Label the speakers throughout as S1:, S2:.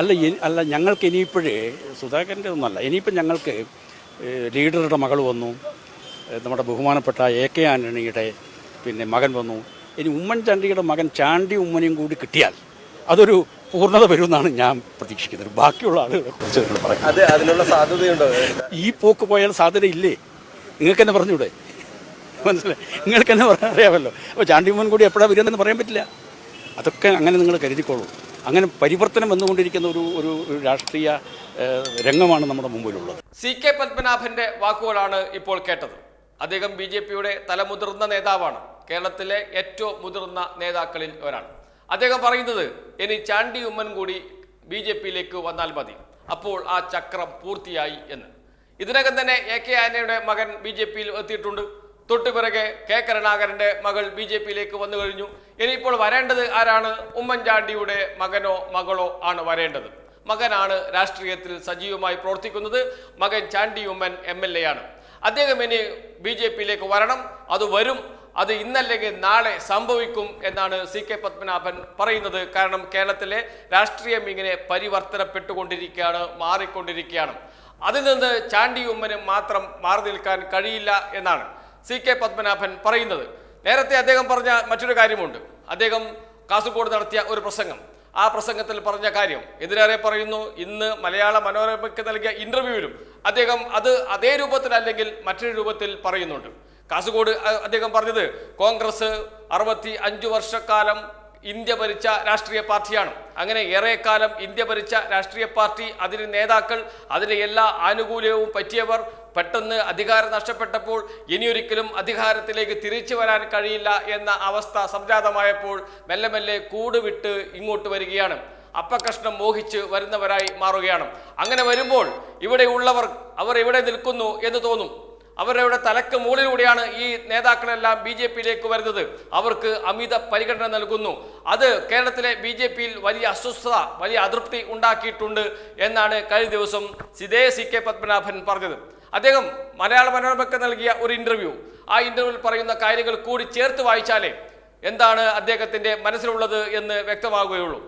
S1: അല്ല അല്ല ഞങ്ങൾക്ക് ഇനിയിപ്പോഴേ സുധാകരന്റെ ഒന്നല്ല ഇനിയിപ്പോൾ ഞങ്ങൾക്ക് ലീഡറുടെ മകൾ വന്നു നമ്മുടെ ബഹുമാനപ്പെട്ട എ കെ ആന്റണിയുടെ പിന്നെ മകൻ വന്നു. ഇനി ഉമ്മൻചാണ്ടിയുടെ മകൻ ചാണ്ടി ഉമ്മനെയും കൂടി കിട്ടിയാൽ അതൊരു പൂർണത വരുമെന്നാണ് ഞാൻ പ്രതീക്ഷിക്കുന്നത്. ബാക്കിയുള്ള ആളുകളെ കുറിച്ച് നിങ്ങൾ പറയാം
S2: അത് അതിനുള്ള സാധ്യതയുണ്ടോ?
S1: ഈ പോക്ക് പോയാൽ സാധ്യത ഇല്ലേ? നിങ്ങൾക്ക് തന്നെ പറഞ്ഞൂടെ മനസ്സിലായി? നിങ്ങൾക്ക് തന്നെ പറയാൻ അറിയാമല്ലോ. അപ്പോൾ ചാണ്ടി ഉമ്മൻ കൂടി എപ്പോഴാണ് വരുന്നതെന്ന് പറയാൻ പറ്റില്ല. അതൊക്കെ അങ്ങനെ നിങ്ങൾ കരുതിക്കോളൂ. അങ്ങനെ പരിവർത്തനം വന്നുകൊണ്ടിരിക്കുന്ന ഒരു ഒരു രാഷ്ട്രീയ രംഗമാണ് നമ്മുടെ മുമ്പിലുള്ളത്.
S3: സി കെ പത്മനാഭന്റെ വാക്കുകളാണ് ഇപ്പോൾ കേട്ടത്. അദ്ദേഹം ബി ജെ പിയുടെ തലമുതിർന്ന നേതാവാണ്. കേരളത്തിലെ ഏറ്റവും മുതിർന്ന നേതാക്കളിൽ ഒരാൾ. അദ്ദേഹം പറയുന്നത് ഇനി ചാണ്ടി ഉമ്മൻ കൂടി ബി ജെ പിയിലേക്ക് വന്നാൽ മതി. അപ്പോൾ ആ ചക്രം പൂർത്തിയായി എന്ന്. ഇതിനകം തന്നെ എ കെ ആനയുടെ മകൻ ബി ജെ പിയിൽ എത്തിയിട്ടുണ്ട്. തൊട്ടു പിറകെ കെ കരുണാകരന്റെ മകൾ ബി ജെ പിയിലേക്ക് വന്നു കഴിഞ്ഞു. ഇനിയിപ്പോൾ വരേണ്ടത് ആരാണ്? ഉമ്മൻചാണ്ടിയുടെ മകനോ മകളോ ആണ് വരേണ്ടത്. മകനാണ് രാഷ്ട്രീയത്തിൽ സജീവമായി പ്രവർത്തിക്കുന്നത്. മകൻ Chandy Oommen M L A ആണ്. അദ്ദേഹം ഇനി ബി ജെ പിയിലേക്ക് വരണം. അത് വരും. അത് ഇന്നല്ലെങ്കിൽ നാളെ സംഭവിക്കും എന്നാണ് സി കെ പത്മനാഭൻ പറയുന്നത്. കാരണം കേരളത്തിലെ രാഷ്ട്രീയം ഇങ്ങനെ പരിവർത്തനപ്പെട്ടുകൊണ്ടിരിക്കുകയാണ് മാറിക്കൊണ്ടിരിക്കുകയാണ്. അതിൽ നിന്ന് ചാണ്ടി ഉമ്മന് മാത്രം മാറി നിൽക്കാൻ കഴിയില്ല എന്നാണ്. സി കെ പത്മനാഭൻ പറയുന്നത്. നേരത്തെ അദ്ദേഹം പറഞ്ഞ മറ്റൊരു കാര്യമുണ്ട്. അദ്ദേഹം കാസർഗോഡ് നടത്തിയ ഒരു പ്രസംഗം. ആ പ്രസംഗത്തിൽ പറഞ്ഞ കാര്യം എതിരേറെ പറയുന്നു ഇന്ന് മലയാള മനോരമയ്ക്ക് നൽകിയ ഇന്റർവ്യൂവിലും അദ്ദേഹം അത് അതേ രൂപത്തിൽ അല്ലെങ്കിൽ മറ്റൊരു രൂപത്തിൽ പറയുന്നുണ്ട്. കാസർഗോഡ് അദ്ദേഹം പറഞ്ഞത് കോൺഗ്രസ് അറുപത്തി അഞ്ചു വർഷക്കാലം ഇന്ത്യ ഭരിച്ച രാഷ്ട്രീയ പാർട്ടിയാണ്. അങ്ങനെ ഏറെക്കാലം ഇന്ത്യ ഭരിച്ച രാഷ്ട്രീയ പാർട്ടി അതിന് നേതാക്കൾ അതിന് എല്ലാ ആനുകൂല്യവും പറ്റിയവർ പെട്ടെന്ന് അധികാരം നഷ്ടപ്പെട്ടപ്പോൾ ഇനിയൊരിക്കലും അധികാരത്തിലേക്ക് തിരിച്ചു വരാൻ കഴിയില്ല എന്ന അവസ്ഥ സംജാതമായപ്പോൾ മെല്ലെ മെല്ലെ കൂടുവിട്ട് ഇങ്ങോട്ട് വരികയാണ്. അപ്പകഷ്ണം മോഹിച്ച് വരുന്നവരായി മാറുകയാണ്. അങ്ങനെ വരുമ്പോൾ ഇവിടെ ഉള്ളവർ അവർ എവിടെ നിൽക്കുന്നു എന്ന് തോന്നും. അവരുടെ തലക്ക് മുകളിലൂടെയാണ് ഈ നേതാക്കളെല്ലാം ബി ജെ പിയിലേക്ക് വരുന്നത്. അവർക്ക് അമിത പരിഗണന നൽകുന്നു. അത് കേരളത്തിലെ ബി ജെ പിയിൽ വലിയ അസ്വസ്ഥത വലിയ അതൃപ്തി ഉണ്ടാക്കിയിട്ടുണ്ട് എന്നാണ് കഴിഞ്ഞ ദിവസം സിദേ സി കെ പത്മനാഭൻ പറഞ്ഞത്. അദ്ദേഹം മലയാള മനോരമയ്ക്ക് നൽകിയ ഒരു ഇന്റർവ്യൂ ആ ഇന്റർവ്യൂവിൽ പറയുന്ന കാര്യങ്ങൾ കൂടി ചേർത്ത് വായിച്ചാലേ എന്താണ് അദ്ദേഹത്തിന്റെ മനസ്സിലുള്ളത് എന്ന് വ്യക്തമാകുകയുള്ളൂ.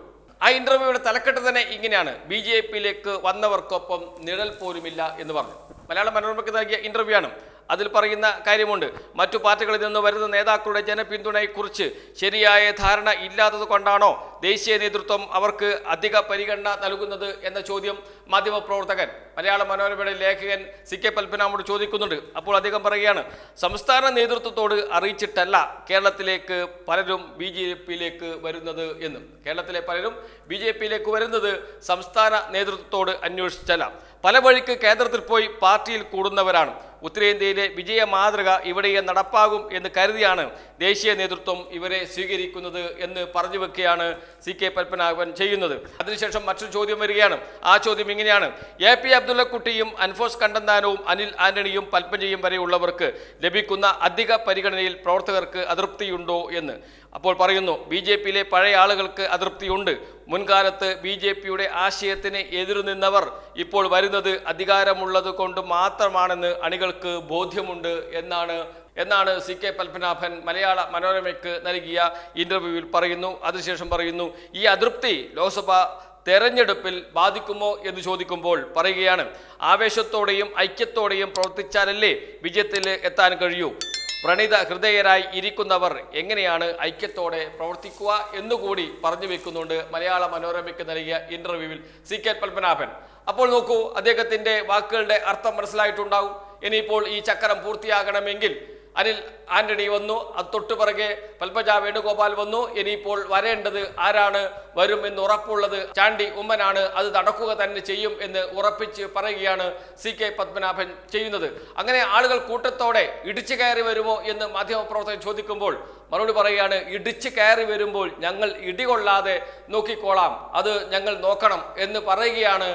S3: ആ ഇന്റർവ്യൂയുടെ തലക്കെട്ട് തന്നെ ഇങ്ങനെയാണ്. ബി ജെ പിയിലേക്ക് വന്നവർക്കൊപ്പം നിഴൽ പോലുമില്ല എന്ന് പറഞ്ഞു. മലയാള മനോരമയ്ക്ക് നൽകിയ ഇന്റർവ്യൂ ആണ്. അതിൽ പറയുന്ന കാര്യമുണ്ട്. മറ്റു പാർട്ടികളിൽ നിന്ന് വരുന്ന നേതാക്കളുടെ ജനപിന്തുണയെക്കുറിച്ച് ശരിയായ ധാരണ ഇല്ലാത്തത് കൊണ്ടാണോ ദേശീയ നേതൃത്വം അവർക്ക് അധിക പരിഗണന നൽകുന്നത് എന്ന ചോദ്യം മാധ്യമപ്രവർത്തകൻ മലയാള മനോരമയുടെ ലേഖകൻ സി കെ പൽപ്പനാമോട് ചോദിക്കുന്നുണ്ട്. അപ്പോൾ അദ്ദേഹം പറയുകയാണ് സംസ്ഥാന നേതൃത്വത്തോട് അറിയിച്ചിട്ടല്ല കേരളത്തിലേക്ക് പലരും ബി ജെ പിയിലേക്ക് വരുന്നത് എന്ന്. കേരളത്തിലെ പലരും ബി ജെ പിയിലേക്ക് വരുന്നത് സംസ്ഥാന നേതൃത്വത്തോട് അന്വേഷിച്ചല്ല. പല വഴിക്ക് കേന്ദ്രത്തിൽ പോയി പാർട്ടിയിൽ കൂടുന്നവരാണ്. ഉത്തരേന്ത്യയിലെ വിജയ മാതൃക ഇവിടെയും നടപ്പാകും എന്ന് കരുതിയാണ് ദേശീയ നേതൃത്വം ഇവരെ സ്വീകരിക്കുന്നത് എന്ന് പറഞ്ഞു വെക്കുകയാണ് സി കെ പത്മനാഭൻ ചെയ്യുന്നത്. അതിനുശേഷം മറ്റൊരു ചോദ്യം വരികയാണ്. ആ ചോദ്യം ഇങ്ങനെയാണ്. എ പി അബ്ദുള്ളക്കുട്ടിയും അൻഫോസ് കണ്ടന്താനവും അനിൽ ആന്റണിയും പത്മജയും വരെയുള്ളവർക്ക് ലഭിക്കുന്ന അധിക പരിഗണനയിൽ പ്രവർത്തകർക്ക് അതൃപ്തിയുണ്ടോ എന്ന്. അപ്പോൾ പറയുന്നു ബി ജെ പിയിലെ പഴയ ആളുകൾക്ക് അതൃപ്തിയുണ്ട്. മുൻകാലത്ത് ബി ജെ പിയുടെ ആശയത്തിന് എതിർ നിന്നവർ ഇപ്പോൾ വരുന്നത് അധികാരമുള്ളത് കൊണ്ട് മാത്രമാണെന്ന് അണികൾക്ക് ബോധ്യമുണ്ട് എന്നാണ് എന്നാണ് സി കെ പത്മനാഭൻ മലയാള മനോരമയ്ക്ക് നൽകിയ ഇന്റർവ്യൂവിൽ പറയുന്നു. അതിനുശേഷം പറയുന്നു ഈ അതൃപ്തി ലോക്സഭ തെരഞ്ഞെടുപ്പിൽ ബാധിക്കുമോ എന്ന് ചോദിക്കുമ്പോൾ പറയുകയാണ്. ആവേശത്തോടെയും ഐക്യത്തോടെയും പ്രവർത്തിച്ചാലല്ലേ വിജയത്തിൽ എത്താൻ കഴിയൂ. പ്രണിത ഹൃദയരായി ഇരിക്കുന്നവർ എങ്ങനെയാണ് ഐക്യത്തോടെ പ്രവർത്തിക്കുക എന്നുകൂടി പറഞ്ഞു വെക്കുന്നുണ്ട് മലയാള മനോരമയ്ക്ക് നൽകിയ ഇന്റർവ്യൂവിൽ സി കെ പത്മനാഭൻ. അപ്പോൾ നോക്കൂ അദ്ദേഹത്തിന്റെ വാക്കുകളുടെ അർത്ഥം മനസ്സിലായിട്ടുണ്ടാവും. ഇനിയിപ്പോൾ ഈ ചക്രം പൂർത്തിയാകണമെങ്കിൽ അനിൽ ആന്റണി വന്നു. അത് തൊട്ടു പിറകെ പൽപ്പജ വേണുഗോപാൽ വന്നു. ഇനിയിപ്പോൾ വരേണ്ടത് ആരാണ്? വരും എന്ന് ഉറപ്പുള്ളത് ചാണ്ടി ഉമ്മനാണ്. അത് നടക്കുക തന്നെ ചെയ്യും എന്ന് ഉറപ്പിച്ച് പറയുകയാണ് സി കെ പത്മനാഭൻ ചെയ്യുന്നത്. അങ്ങനെ ആളുകൾ കൂട്ടത്തോടെ ഇടിച്ചു കയറി വരുമോ എന്ന് മാധ്യമപ്രവർത്തകൻ ചോദിക്കുമ്പോൾ മറുപടി പറയുകയാണ് ഇടിച്ചു കയറി വരുമ്പോൾ ഞങ്ങൾ ഇടികൊള്ളാതെ നോക്കിക്കോളാം. അത് ഞങ്ങൾ നോക്കണം എന്ന് പറയുകയാണ്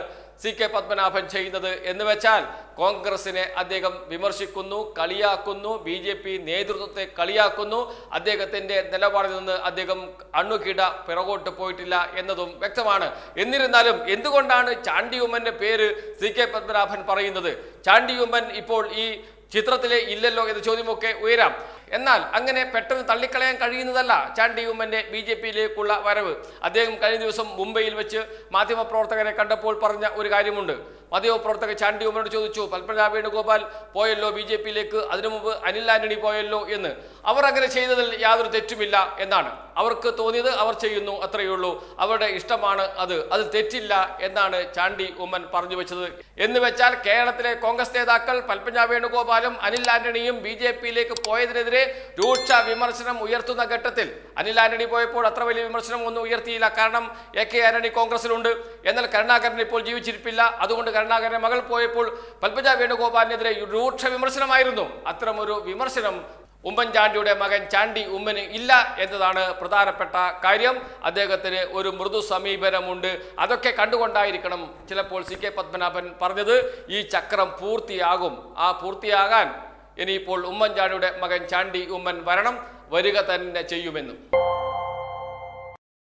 S3: സി കെ പത്മനാഭൻ ചെയ്യുന്നത് എന്ന് വെച്ചാൽ കോൺഗ്രസിനെ അദ്ദേഹം വിമർശിക്കുന്നു കളിയാക്കുന്നു ബി ജെ പി നേതൃത്വത്തെ കളിയാക്കുന്നു അദ്ദേഹത്തിന്റെ നിലപാടിൽ നിന്ന് അദ്ദേഹം അണ്ണുകിട പിറകോട്ട് പോയിട്ടില്ല എന്നതും വ്യക്തമാണ്. എന്നിരുന്നാലും എന്തുകൊണ്ടാണ് ചാണ്ടിയുമ്മന്റെ പേര് സി കെ പത്മനാഭൻ പറയുന്നത്? ചാണ്ടിയുമ്മൻ ഇപ്പോൾ ഈ ചിത്രത്തിലെ ഇല്ലല്ലോ എന്ന ചോദ്യമൊക്കെ ഉയരാം. എന്നാൽ അങ്ങനെ പെട്ടെന്ന് തള്ളിക്കളയാൻ കഴിയുന്നതല്ല ചാണ്ടി ഉമ്മന്റെ ബി ജെ പിയിലേക്കുള്ള വരവ്. അദ്ദേഹം കഴിഞ്ഞ ദിവസം മുംബൈയിൽ വെച്ച് മാധ്യമപ്രവർത്തകരെ കണ്ടപ്പോൾ പറഞ്ഞ ഒരു കാര്യമുണ്ട്. മാധ്യമപ്രവർത്തകർ ചാണ്ടി ഉമ്മനോട് ചോദിച്ചു പത്മനാഭ വേണുഗോപാൽ പോയല്ലോ ബി ജെ പിയിലേക്ക്? അതിനു മുമ്പ് അനിൽ ആന്റണി പോയല്ലോ? എന്ന്. അവർ അങ്ങനെ ചെയ്തതിൽ യാതൊരു തെറ്റുമില്ല എന്നാണ്. അവർക്ക് തോന്നിയത് അവർ ചെയ്യുന്നു അത്രയേ ഉള്ളൂ. അവരുടെ ഇഷ്ടമാണ് അത്. അത് തെറ്റില്ല എന്നാണ് ചാണ്ടി ഉമ്മൻ പറഞ്ഞു വെച്ചത്. എന്ന് വെച്ചാൽ കേരളത്തിലെ കോൺഗ്രസ് നേതാക്കൾ പത്മനാഭ വേണുഗോപാലും അനിൽ ആന്റണിയും ബി ജെ പിയിലേക്ക് പോയതിനെതിരെ രൂക്ഷ വിമർശനം ഉയർത്തുന്ന ഘട്ടത്തിൽ. അനിൽ ആന്റണി പോയപ്പോൾ അത്ര വലിയ വിമർശനം ഒന്നും ഉയർത്തിയില്ല. കാരണം എ കെ ആന്റണി കോൺഗ്രസിലുണ്ട്. എന്നാൽ കരുണാകരൻ ഇപ്പോൾ ജീവിച്ചിരിപ്പില്ല. അതുകൊണ്ട് കരുണാകരന്റെ മകൾ പോയപ്പോൾ പത്മജ വേണുഗോപാലിനെതിരെ രൂക്ഷ വിമർശനമായിരുന്നു. അത്തരമൊരു വിമർശനം ഉമ്മൻചാണ്ടിയുടെ മകൻ ചാണ്ടി ഉമ്മന് ഇല്ല എന്നതാണ് പ്രധാനപ്പെട്ട കാര്യം. അദ്ദേഹത്തിന് ഒരു മൃദു സമീപനമുണ്ട്. അതൊക്കെ കണ്ടുകൊണ്ടായിരിക്കണം ചിലപ്പോൾ സി കെ പത്മനാഭൻ പറഞ്ഞത് ഈ ചക്രം പൂർത്തിയാകും. ആ പൂർത്തിയാകാൻ ഇനിയിപ്പോൾ ഉമ്മൻചാണ്ടിയുടെ മകൻ ചാണ്ടി ഉമ്മൻ വരണം. വരിക തന്നെ ചെയ്യുമെന്നും.